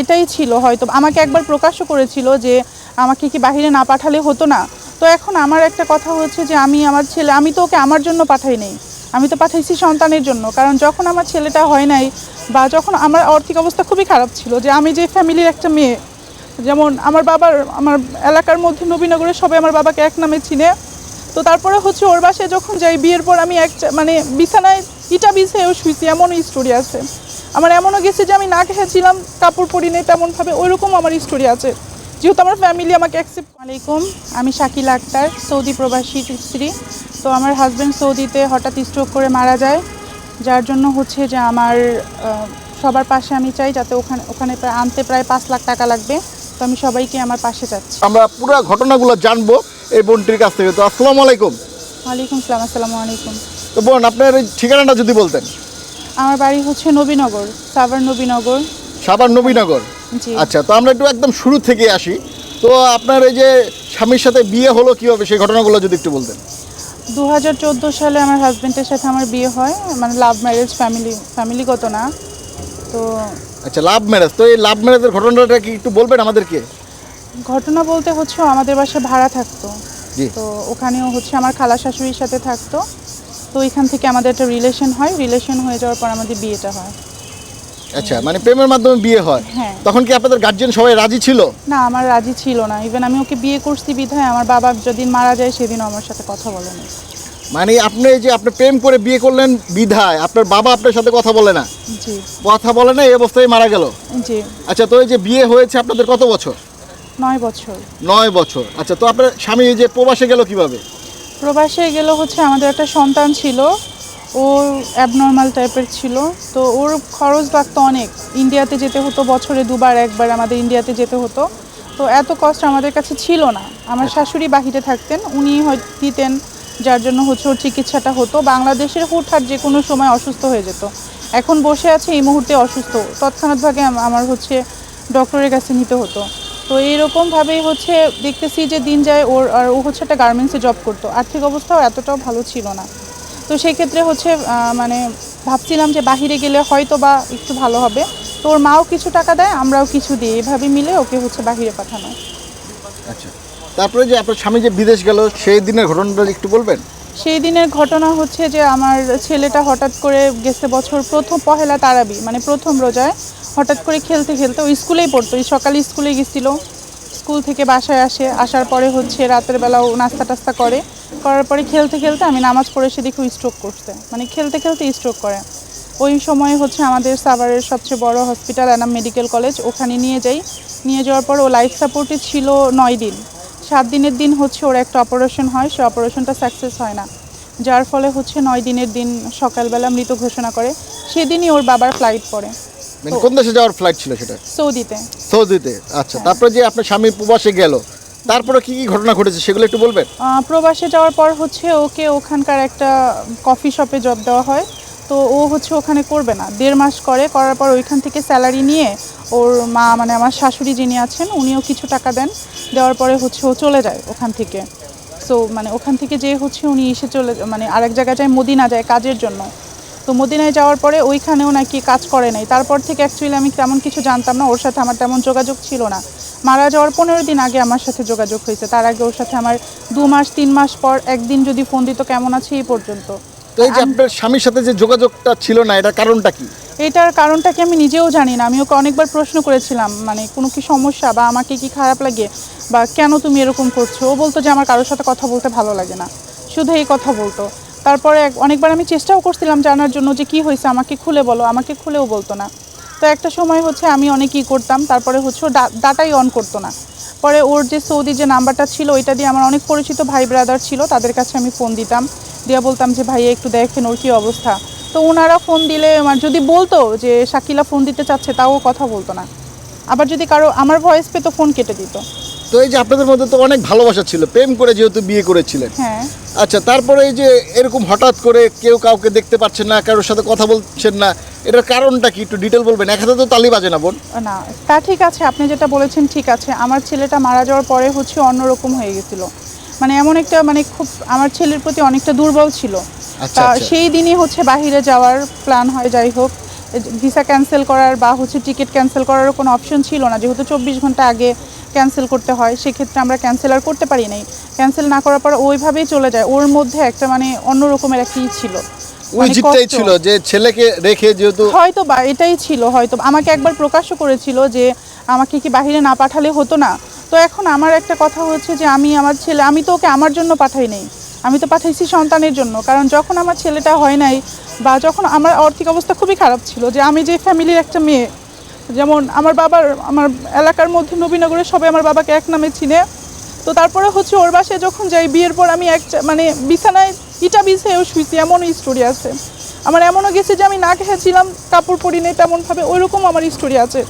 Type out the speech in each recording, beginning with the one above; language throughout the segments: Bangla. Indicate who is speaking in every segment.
Speaker 1: এটাই ছিল হয়তো, আমাকে একবার প্রকাশও করেছিল যে আমাকে কি বাইরে না পাঠালে হতো না। তো এখন আমার একটা কথা হচ্ছে যে আমি আমার ছেলে, আমি তো ওকে আমার জন্য পাঠাই নাই। আমি তো পাঠাইছি সন্তানের জন্য, কারণ যখন আমার ছেলেটা হয় নাই বা যখন আমার আর্থিক অবস্থা খুবই খারাপ ছিল, যে আমি যে ফ্যামিলির একটা মেয়ে, যেমন আমার বাবার, আমার এলাকার মধ্যে নবীনগরে সবাই আমার বাবাকে এক নামে চিনে। তো তারপরে হচ্ছে ওর বাসায় যখন যাই, বিয়ের পর আমি এক মানে বিছানায় ইটা বিছায়ও শুইছি এমনও স্টোরি আছে। আমার এমনও গেছে যে আমি না খেয়েছিলাম কাপড় পরি নেই তেমনভাবে ওইরকম আমার স্টোরি আছে। যেহেতু আমার ফ্যামিলি আমাকে অ্যাকসেপ্ট আলাইকুম আমি শাকিলা আক্তার সৌদি প্রবাসী স্ত্রী। তো আমার হাজব্যান্ড সৌদিতে হঠাৎ স্ট্রোক করে মারা যায়। যার জন্য হচ্ছে যে আমার সবার পাশে আমি চাই যাতে ওখানে ওখানে প্রায় আনতে প্রায় পাঁচ লাখ টাকা লাগবে। তো আমি সবাইকে আমার পাশে চাচ্ছি
Speaker 2: আমরা পুরো ঘটনাগুলো জানব এই বোনটির কাছ থেকে। তো আসসালামু আলাইকুম।
Speaker 1: ওয়ালাইকুম সালাম আসসালামু আলাইকুম।
Speaker 2: তো বোন আপনার এই ঠিকানাটা যদি বলতেন।
Speaker 1: আমার বাড়ি হচ্ছে নবীনগর সাভার নবীনগর।
Speaker 2: সাবার নবীনগর?
Speaker 1: জি।
Speaker 2: আচ্ছা তো আমরা একটু একদম শুরু থেকে আসি। তো আপনার এই যে স্বামীর সাথে বিয়ে হলো কীভাবে সেই ঘটনাগুলো যদি একটু বলতেন।
Speaker 1: দু হাজার চোদ্দ সালে আমার হাজব্যান্ডের সাথে আমার বিয়ে হয় মানে লাভ ম্যারেজ ফ্যামিলি ফ্যামিলিগত না। তো
Speaker 2: আচ্ছা লাভ ম্যারেজ তো এই লাভ ম্যারেজের ঘটনাটা কি একটু বলবেন আমাদেরকে?
Speaker 1: ঘটনা বলতে হচ্ছে আমাদের বাসায় ভাড়া থাকতো।
Speaker 2: জি।
Speaker 1: তো ওখানেও হচ্ছে আমার খালা শাশুড়ির সাথে থাকতো। তো এখান থেকে আমাদের একটা রিলেশন হয়। রিলেশন হয়ে যাওয়ার পর আমাদের বিয়েটা হয়।
Speaker 2: আচ্ছা মানে প্রেমের মাধ্যমে বিয়ে হয়।
Speaker 1: হ্যাঁ।
Speaker 2: তখন কি আপনাদের গার্জিয়ান সবাই রাজি ছিল?
Speaker 1: না আমার রাজি ছিল না। ইভেন আমি ওকে বিয়ে করছি বিধায় আমার বাবা যেদিন মারা যায় সেদিনও আমার সাথে কথা বলেনি
Speaker 2: মানে আপনি যে আপনি প্রেম করে বিয়ে করলেন বিধায় আপনার বাবা আপনার সাথে কথা বলে না?
Speaker 1: জি।
Speaker 2: কথা বলে না এই অবস্থায় মারা গেল?
Speaker 1: জি।
Speaker 2: আচ্ছা তো এই যে বিয়ে হয়েছে আপনাদের কত বছর?
Speaker 1: নয় বছর।
Speaker 2: নয় বছর। আচ্ছা তো আপনার স্বামী এই যে প্রবাসে গেল কীভাবে?
Speaker 1: প্রবাসে গেল হচ্ছে আমাদের একটা সন্তান ছিল, ও অ্যাবনর্মাল টাইপের ছিল। তো ওর খরচ লাগতো অনেক। ইন্ডিয়াতে যেতে হতো, বছরে দুবার, একবার আমাদের ইন্ডিয়াতে যেতে হতো। তো এত কষ্ট আমাদের কাছে ছিল না। আমার শাশুড়ি বাহিরে থাকতেন, উনি দিতেন, যার জন্য হচ্ছে ওর চিকিৎসাটা হতো। বাংলাদেশের হুটহাট যে কোনো সময় অসুস্থ হয়ে যেত। এখন বসে আছে, এই মুহূর্তে অসুস্থ। তৎক্ষণাৎভাবে আমার হচ্ছে ডক্টরের কাছে নিতে হতো। তো এইরকমভাবেই হচ্ছে দেখতেছি যে দিন যায় ওর আর ও হচ্ছে একটা গার্মেন্টসে জব করতো। আর্থিক অবস্থাও এতটাও ভালো ছিল না। তো সেই ক্ষেত্রে হচ্ছে মানে ভাবছিলাম যে বাহিরে গেলে হয়তো বা একটু ভালো হবে। তো ওর মাও কিছু টাকা দেয় আমরাও কিছু দিই। এভাবে মিলে ওকে হচ্ছে বাহিরে পাঠানো।
Speaker 2: আচ্ছা। তারপরে যে আপনার স্বামী যে বিদেশ গেল সেই দিনের ঘটনাটা একটু বলবেন?
Speaker 1: সেই দিনের ঘটনা হচ্ছে যে আমার ছেলেটা হঠাৎ করে গেছে বছর প্রথম পহেলা তারাবি মানে প্রথম রোজায়। হঠাৎ করে খেলতে খেলতে ওই স্কুলেই পড়তো। ওই সকালে স্কুলে গেছিল, স্কুল থেকে বাসায় আসে, আসার পরে হচ্ছে রাতের বেলাও নাস্তা টাস্তা করে। করার পরে খেলতে খেলতে আমি নামাজ পড়ে এসে দেখি স্ট্রোক করতে মানে খেলতে খেলতে স্ট্রোক করে। ওই সময় হচ্ছে আমাদের সাভারের সবচেয়ে বড় হসপিটাল অ্যানাম মেডিকেল কলেজ ওখানে নিয়ে যাই। নিয়ে যাওয়ার পর ও লাইফ সাপোর্টে ছিল নয় দিন। সাত দিনের দিন হচ্ছে ওর একটা অপারেশন হয়, সে অপারেশনটা সাকসেস হয় না। যার ফলে হচ্ছে নয় দিনের দিন সকালবেলা মৃত ঘোষণা করে। সেদিনই ওর বাবার ফ্লাইট পড়ে।
Speaker 2: মানে কোন দেশে যাওয়ার ফ্লাইট ছিল সেটা?
Speaker 1: সৌদিতে।
Speaker 2: সৌদিতে। আচ্ছা তারপরে যে আপনার স্বামী প্রবাসে গেল তারপরে কি কি ঘটনা ঘটেছে সেগুলো একটু বলবেন?
Speaker 1: প্রবাসে যাওয়ার পর হচ্ছে ওকে ওখানকার একটা কফি শপে জব দেওয়া হয়। তো ও হচ্ছে ওখানে করবে না। দেড় মাস করে করার পর ওইখান থেকে স্যালারি নিয়ে ওর মা মানে আমার শাশুড়ি যিনি আছেন উনিও কিছু টাকা দেন। দেওয়ার পরে হচ্ছে ও চলে যায় ওখান থেকে। সো মানে ওখান থেকে যে হচ্ছে উনি এসে চলে মানে আরেক জায়গায় যায় মদিনা যায় কাজের জন্য। তো মদিনায় যাওয়ার পরে ওইখানেও নাকি কাজ করে নাই। তারপর থেকে অ্যাকচুয়ালি আমি তেমন কিছু জানতাম না ওর সাথে আমার তেমন যোগাযোগ ছিল না। মারা যাওয়ার পনেরো দিন আগে আমার সাথে যোগাযোগ হয়েছে। তার আগে ওর সাথে আমার দু মাস তিন মাস পর একদিন যদি ফোন দিত কেমন আছে এই পর্যন্ত।
Speaker 2: তো এই যে আপনার স্বামীর সাথে যে যোগাযোগটা ছিল না এটার কারণটা কি?
Speaker 1: এটার কারণটা কি আমি নিজেও জানি না। আমি ওকে অনেকবার প্রশ্ন করেছিলাম মানে কোনো কি সমস্যা বা আমাকে কি খারাপ লাগে বা কেন তুমি এরকম করছ? ও বলতো যে আমার কারোর সাথে কথা বলতে ভালো লাগে না। শুধু এই কথা বলতো। তারপরে অনেকবার আমি চেষ্টাও করছিলাম জানার জন্য যে কি হয়েছে, আমাকে খুলে বলো, আমাকে খুলেও বলতো না। তো একটা সময় হচ্ছে আমি অনেক ই করতাম, তারপরে হচ্ছে ডাটাই অন করতো না। পরে ওর যে সৌদি যে নাম্বারটা ছিল, ওইটা দিয়ে আমার অনেক পরিচিত ভাই ব্রাদার ছিল, তাদের কাছে আমি ফোন দিতাম। দিয়ে বলতাম যে, ভাইয়া, একটু দেখেন ওর কী অবস্থা? তো ওনারা ফোন দিলে আমার যদি বলতো যে, শাকিলা ফোন দিতে চাচ্ছে তাও কথা বলতো না। আবার যদি কারও আমার ভয়েস পেতো ফোন কেটে দিত।
Speaker 2: তো এই যে আপনাদের মধ্যে তো অনেক ভালোবাসা ছিল প্রেম করে যেহেতু বিয়ে করেছিলেন।
Speaker 1: হ্যাঁ।
Speaker 2: আচ্ছা তারপরে এই যে এরকম হঠাৎ করে কেউ কাউকে দেখতে পাচ্ছেন না কারোর সাথে কথা বলছেন না এটার কারণটা কি একটু ডিটেল বলবেন? এক হাতে তো তালি বাজে না বোন।
Speaker 1: না তা ঠিক আছে আপনি যেটা বলেছেন ঠিক আছে। আমার ছেলেটা মারা যাওয়ার পরে হচ্ছে অন্যরকম হয়ে গেছিল। মানে এমন একটা মানে খুব আমার ছেলের প্রতি অনেকটা দুর্বল ছিল।
Speaker 2: আচ্ছা,
Speaker 1: তা
Speaker 2: আচ্ছা।
Speaker 1: সেই দিনই হচ্ছে বাহিরে যাওয়ার প্ল্যান হয় যাই হোক। ভিসা ক্যান্সেল করার বা হচ্ছে টিকিট ক্যান্সেল করারও কোনো অপশন ছিল না। যেহেতু চব্বিশ ঘণ্টা আগে ক্যান্সেল করতে হয় সেক্ষেত্রে আমরা ক্যান্সেল আর করতে পারি নাই। ক্যান্সেল না করার পর ওইভাবেই চলে যায়। ওর মধ্যে একটা মানে অন্য রকমের একটা ই ছিল।
Speaker 2: ওই
Speaker 1: মানে
Speaker 2: জিতটাই ছিল যে ছেলেকে রেখে যেহেতু
Speaker 1: হয়তো বা এটাই ছিল হয়তো আমাকে একবার প্রকাশ্য করেছিল যে আমাকে কি বাইরে না পাঠালে হতো না। তো এখন আমার একটা কথা হচ্ছে যে আমি আমার ছেলে আমি তো ওকে আমার জন্য পাঠাই নাই। আমি তো পাঠাইছি সন্তানের জন্য। কারণ যখন আমার ছেলেটা হয় নাই বা যখন আমার আর্থিক অবস্থা খুবই খারাপ ছিল যে আমি যে ফ্যামিলির একটা মেয়ে যেমন আমার বাবার, আমার এলাকার মধ্যে নবীনগরে সবাই আমার বাবাকে এক নামে চিনে। তো তারপরে হচ্ছে ওর বাসায় যখন যাই, বিয়ের পর আমি এক মানে বিছানায় ইটা বিছায়ও শুইছি এমনও স্টোরি আছে। আমার এমনও গেছে যে আমি না খেয়েছিলাম কাপড় পরি নেই তেমনভাবে, ওইরকম আমার স্টোরি আছে।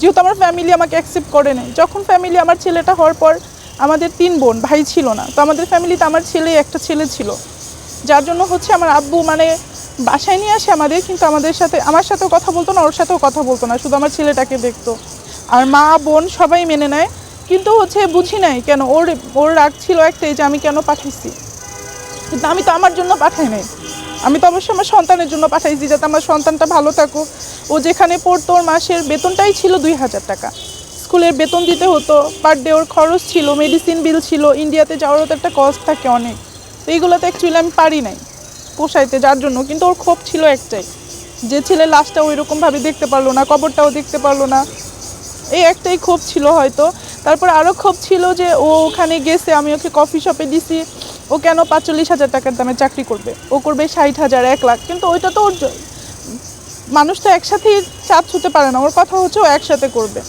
Speaker 1: যেহেতু আমার ফ্যামিলি আমাকে অ্যাকসেপ্ট করে নেই। যখন ফ্যামিলি আমার ছেলেটা হওয়ার পর আমাদের তিন বোন, ভাই ছিল না। তো আমাদের ফ্যামিলিতে আমার ছেলে একটা ছেলে ছিল। যার জন্য হচ্ছে আমার আব্বু মানে বাসায় নিয়ে আসে আমাদের, কিন্তু আমাদের সাথে আমার সাথেও কথা বলতো না, ওর সাথেও কথা বলতো না, শুধু আমার ছেলেটাকে দেখতো। আর মা, বোন সবাই মেনে নেয়, কিন্তু হচ্ছে বুঝি নাই কেন, ওর ওর রাগ ছিল একটাই যে আমি কেন পাঠাইছি? কিন্তু আমি তো আমার জন্য পাঠাই নাই। আমি তো অবশ্যই আমার সন্তানের জন্য পাঠাইছি, যাতে আমার সন্তানটা ভালো থাকুক। ও যেখানে পড়তো, ওর মাসের বেতনটাই ছিল দুই হাজার টাকা। স্কুলের বেতন দিতে হতো পার ডে ওর খরচ ছিল মেডিসিন বিল ছিল ইন্ডিয়াতে যাওয়ারও তো একটা কস্ট থাকে অনেক। তো এইগুলোতে অ্যাকচুয়ালি আমি পারি নাই। পোষাইতে, যার জন্য কিন্তু ওর ক্ষোভ ছিল একটাই। যে ছেলে লাশটা ওই রকমভাবে দেখতে পারল না, কবরটাও দেখতে পারল না, এই একটাই ক্ষোভ ছিল হয়তো। তারপর আরও ক্ষোভ ছিল যে ও ওখানে গেছে, আমি ওকে কফি শপে দিছি, ও কেন পাঁচচল্লিশ হাজার টাকার দামে চাকরি করবে? ও করবে ষাট হাজার, এক লাখ, কিন্তু ওইটা তো ওর মানুষ তো একসাথেই চাপ ছুতে পারে না, ওর কথা হচ্ছে ও একসাথে করবে।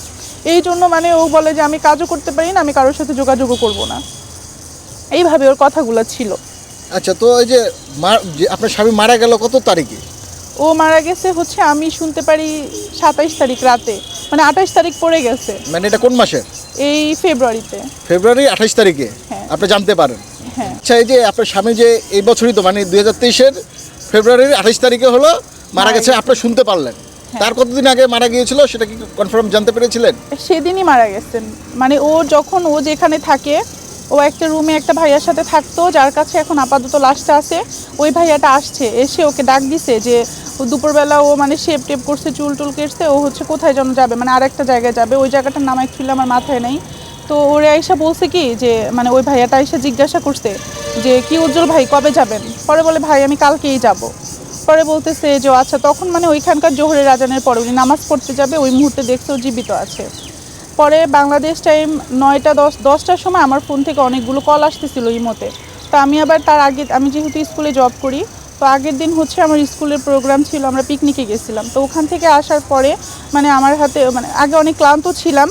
Speaker 1: এই জন্য মানে ও বলে যে আমি কাজও করতে পারি না, আমি কারোর সাথে যোগাযোগও করব না। এইভাবে ওর কথাগুলো ছিল।
Speaker 2: আচ্ছা তো এই যে আপনার স্বামী মারা গেল কত তারিখে?
Speaker 1: ও মারা গেছে হচ্ছে আমি শুনতে পারি সাতাইশ তারিখ রাতে। মানে আঠাইশ তারিখ পড়ে গেছে।
Speaker 2: মানে এটা কোন মাসের?
Speaker 1: এই ফেব্রুয়ারিতে।
Speaker 2: ফেব্রুয়ারি আঠাশ তারিখে?
Speaker 1: হ্যাঁ।
Speaker 2: আপনি জানতে পারেন।
Speaker 1: হ্যাঁ।
Speaker 2: আচ্ছা এই যে আপনার স্বামী যে এই বছরই তো মানে দুই হাজার তেইশের ফেব্রুয়ারির আঠাশ তারিখে হলো মারা গেছে
Speaker 1: গেছে।
Speaker 2: আপনি শুনতে পারলেন। তার কতদিন আগে মারা গিয়েছিল সেটা কি কনফার্ম জানতে পেরেছিলেন?
Speaker 1: সেদিনই মারা গেছেন। মানে ও যখন ও যেখানে থাকে ও একটা রুমে একটা ভাইয়ার সাথে থাকতো, যার কাছে এখন আপাতত লাশটা আছে। ওই ভাইয়াটা আসছে, এসে ওকে ডাক দিছে যে দুপুরবেলা ও মানে শেপ টেপ করছে, চুল টুল কেটছে, ও হচ্ছে কোথায় যেন যাবে মানে আরেকটা জায়গায় যাবে, ওই জায়গাটার নাম অ্যাকচুয়ালি আমার মাথায় নেই। তো ওরে আইসা বলছে কি যে মানে ওই ভাইয়াটা এসে জিজ্ঞাসা করছে যে, কি উজ্জ্বল ভাই, কবে যাবেন? পরে বলে, ভাই, আমি কালকেই যাব। পরে বলতেছে যে আচ্ছা তখন মানে ওইখানকার জোহরের রাজানের পরে, উনি নামাজ পড়তে যাবে, ওই মুহূর্তে দেখছে ও জীবিত আছে। পরে বাংলাদেশ টাইম নয়টা দশ, দশটার সময় আমার ফোন থেকে অনেকগুলো কল আসতেছিল ইমোতে। তো আমি আবার তার আগে, আমি যেহেতু স্কুলে জব করি, তো আগের দিন হচ্ছে আমার স্কুলের প্রোগ্রাম ছিল, আমরা পিকনিকে গেছিলাম। তো ওখান থেকে আসার পরে মানে আমার হাতে মানে আগে অনেক ক্লান্ত ছিলাম,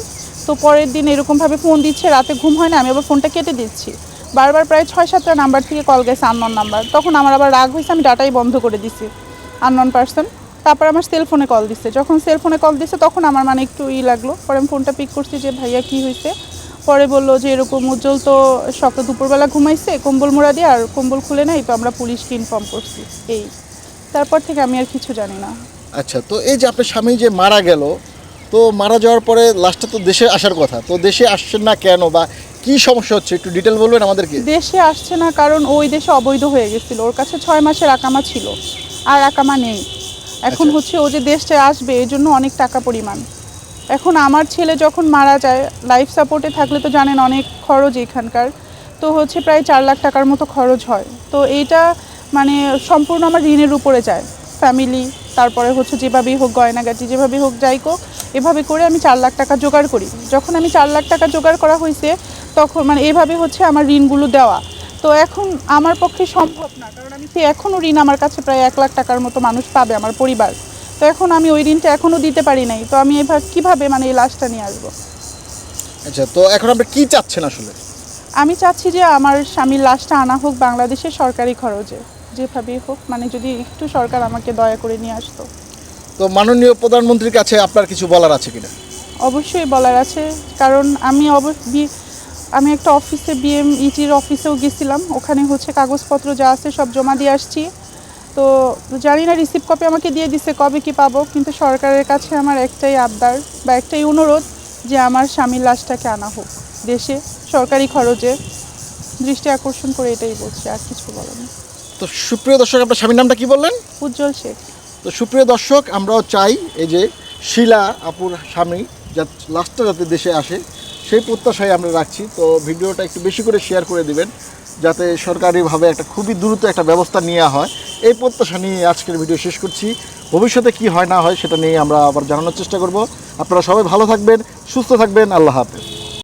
Speaker 1: তো পরের দিন এরকমভাবে ফোন দিচ্ছে, রাতে ঘুম হয় না, আমি আবার ফোনটা কেটে দিচ্ছি। বারবার প্রায় ছয়, সাতটা নাম্বার থেকে কল গেছে আননন নাম্বার তখন আমার আবার রাগ হয়েছে, আমি ডাটাই বন্ধ করে দিছি আননন পার্সন তারপর আমার সেল ফোনে কল দিচ্ছে যখন সেল ফোনে কল দিচ্ছে তখন আমার মানে একটু ই লাগল। পরে আমি ফোনটা পিক করছি যে ভাইয়া কি হয়েছে পরে বলল যে এরকম উজ্জ্বল তো সকাল দুপুরবেলা ঘুমাইছে কম্বল মোড়া দিয়ে আর কম্বল খুলে নাই তো আমরা পুলিশকে ইনফর্ম করছি। এই। তারপর থেকে আমি আর কিছু জানি না।
Speaker 2: আচ্ছা তো এই যে আপনার স্বামী যে মারা গেল তো মারা যাওয়ার পরে লাস্টটা তো দেশে আসার কথা তো দেশে আসছেন না কেন বা কি সমস্যা হচ্ছে? একটু ডিটেল বলবেন আমাদেরকে।
Speaker 1: দেশে আসছে না কারণ ওই দেশে অবৈধ হয়ে গেছিল। ওর কাছে ছয় মাসের আকামা ছিল আর আকামা নেই। এখন
Speaker 2: আচ্ছা।
Speaker 1: হচ্ছে ও যে দেশটায় আসবে এই জন্য অনেক টাকা পরিমাণ। এখন আমার ছেলে যখন মারা যায় লাইফ সাপোর্টে থাকলে তো জানেন অনেক খরচ এখানকার। তো হচ্ছে প্রায় চার লাখ টাকার মতো খরচ হয়। তো এইটা মানে সম্পূর্ণ আমার ঋণের উপরে যায়। ফ্যামিলি তারপরে হচ্ছে যেভাবেই হোক গয়নাগাটি যেভাবেই হোক যাই হোক এভাবে করে আমি চার লাখ টাকা জোগাড় করি। যখন আমি চার লাখ টাকা জোগাড় করা হয়েছে তখন মানে এভাবে হচ্ছে আমার ঋণগুলো দেওয়া। তো এখন আমার পক্ষে সম্ভব না কারণ আমি সে এখনও ঋণ আমার কাছে প্রায় এক লাখ টাকার মতো মানুষ পাবে আমার পরিবার। তো এখন আমি ওই ঋণটা এখনও দিতে পারি নাই তো আমি এবার কীভাবে মানে এই লাশটা নিয়ে আসব?
Speaker 2: আচ্ছা তো এখন আপনি কি চাচ্ছেন আসলে?
Speaker 1: আমি চাচ্ছি যে আমার স্বামীর লাশটা আনা হোক বাংলাদেশের সরকারি খরচে যেভাবেই হোক মানে যদি একটু সরকার আমাকে দয়া করে নিয়ে আসতো।
Speaker 2: তো মাননীয় প্রধানমন্ত্রীর কাছে আপনার কিছু বলার আছে কিনা?
Speaker 1: অবশ্যই বলার আছে কারণ আমি অব- বি- আমি একটা অফিসে বিএম ইটির অফিসেও গেছিলাম। ওখানে হচ্ছে কাগজপত্র যা আছে সব জমা দিয়ে আসছি। তো জানি না রিসিভ কপি আমাকে দিয়ে দিছে কবে কি পাবো কিন্তু সরকারের কাছে আমার একটাই আবদার বা একটাই অনুরোধ যে আমার স্বামীর লাশটাকে আনা হোক দেশে সরকারি খরচে। দৃষ্টি আকর্ষণ করে এটাই বলছি আর কিছু বলার নেই।
Speaker 2: তো সুপ্রিয় দর্শক আপনার স্বামীর নামটা কি বললেন?
Speaker 1: উজ্জ্বল শেখ।
Speaker 2: তো সুপ্রিয় দর্শক আমরাও চাই এই যে শিলা আপুর স্বামী যা লাস্টে যাতে দেশে আসে সেই প্রত্যাশায় আমরা রাখছি। তো ভিডিওটা একটু বেশি করে শেয়ার করে দিবেন, যাতে সরকারিভাবে একটা খুবই দ্রুত একটা ব্যবস্থা নেওয়া হয়। এই প্রত্যাশা নিয়ে আজকের ভিডিও শেষ করছি। ভবিষ্যতে কি হয় না হয় সেটা নিয়ে আমরা আবার জানানোর চেষ্টা করব। আপনারা সবাই ভালো থাকবেন, সুস্থ থাকবেন, আল্লাহ হাফেজ।